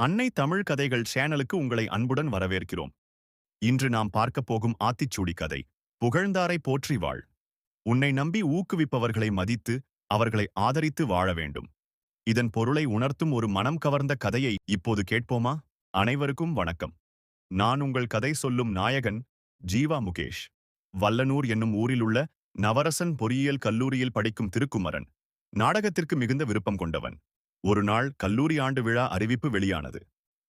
அன்னை தமிழ் கதைகள் சேனலுக்கு உங்களை அன்புடன் வரவேற்கிறோம். இன்று நாம் பார்க்கப் போகும் ஆத்திச்சூடி கதை புகழ்ந்தாரை போற்றி வாழ். உன்னை நம்பி ஊக்குவிப்பவர்களை மதித்து அவர்களை ஆதரித்து வாழ வேண்டும். இதன் பொருளை உணர்த்தும் ஒரு மனம் கவர்ந்த கதையை இப்போது கேட்போமா? அனைவருக்கும் வணக்கம். நான் உங்கள் கதை சொல்லும் நாயகன் ஜீவா முகேஷ். வல்லனூர் என்னும் ஊரிலுள்ள நவரசன் பொறியியல் கல்லூரியில் படிக்கும் திருக்குமரன். நாடகத்திற்கு மிகுந்த விருப்பம் கொண்டவன். ஒரு நாள் கல்லூரி ஆண்டு விழா அறிவிப்பு வெளியானது.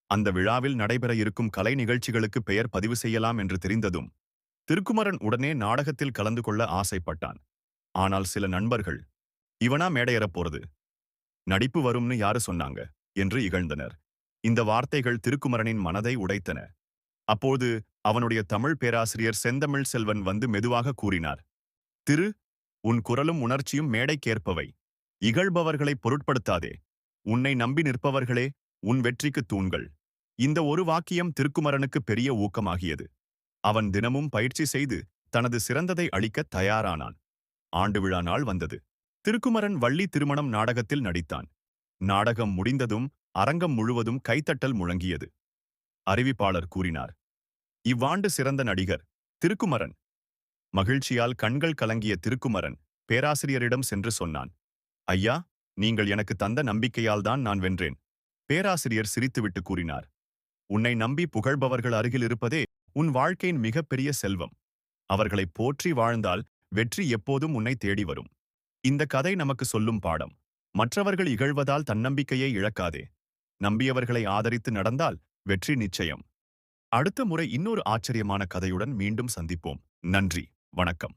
அந்த விழாவில் நடைபெற இருக்கும் கலை நிகழ்ச்சிகளுக்கு பெயர் பதிவு செய்யலாம் என்று தெரிந்ததும் திருக்குமரன் உடனே நாடகத்தில் கலந்து கொள்ள ஆசைப்பட்டான். ஆனால் சில நண்பர்கள் இவனா மேடையறப் போறது? நடிப்பு வரும்னு யாரு சொன்னாங்க? என்று இகழ்ந்தனர். இந்த வார்த்தைகள் திருக்குமரனின் மனதை உடைத்தன. அப்போது அவனுடைய தமிழ் பேராசிரியர் செந்தமிழ் செல்வன் வந்து மெதுவாக கூறினார் திரு உன் குரலும் உணர்ச்சியும் மேடைக்கேற்பவை. இகழ்பவர்களை பொருட்படுத்தாதே. உன்னை நம்பி நிற்பவர்களே உன் வெற்றிக்கு தூண்கள். இந்த ஒரு வாக்கியம் திருக்குமரனுக்கு பெரிய ஊக்கமாகியது. அவன் தினமும் பயிற்சி செய்து தனது சிறந்ததை அளிக்க தயாரானான். ஆண்டு விழா நாள் வந்தது. திருக்குமரன் வள்ளி திருமணம் நாடகத்தில் நடித்தான். நாடகம் முடிந்ததும் அரங்கம் முழுவதும் கைத்தட்டல் முழங்கியது. அறிவிப்பாளர் கூறினார் இவ்வாண்டு சிறந்த நடிகர் திருக்குமரன். மகிழ்ச்சியால் கண்கள் கலங்கிய திருக்குமரன் பேராசிரியரிடம் சென்று சொன்னான் ஐயா நீங்கள் எனக்கு தந்த நம்பிக்கையால் தான் நான் வென்றேன். பேராசிரியர் சிரித்துவிட்டு கூறினார். உன்னை நம்பி புகழ்பவர்கள் அருகில் இருப்பதே உன் வாழ்க்கையின் மிகப்பெரிய செல்வம். அவர்களை போற்றி வாழ்ந்தால் வெற்றி எப்போதும் உன்னை தேடி வரும். இந்த கதை நமக்கு சொல்லும் பாடம். மற்றவர்கள் இகழ்வதால் தன்னம்பிக்கையை இழக்காதே. நம்பியவர்களை ஆதரித்து நடந்தால் வெற்றி நிச்சயம். அடுத்த முறை இன்னொரு ஆச்சரியமான கதையுடன் மீண்டும் சந்திப்போம். நன்றி. வணக்கம்.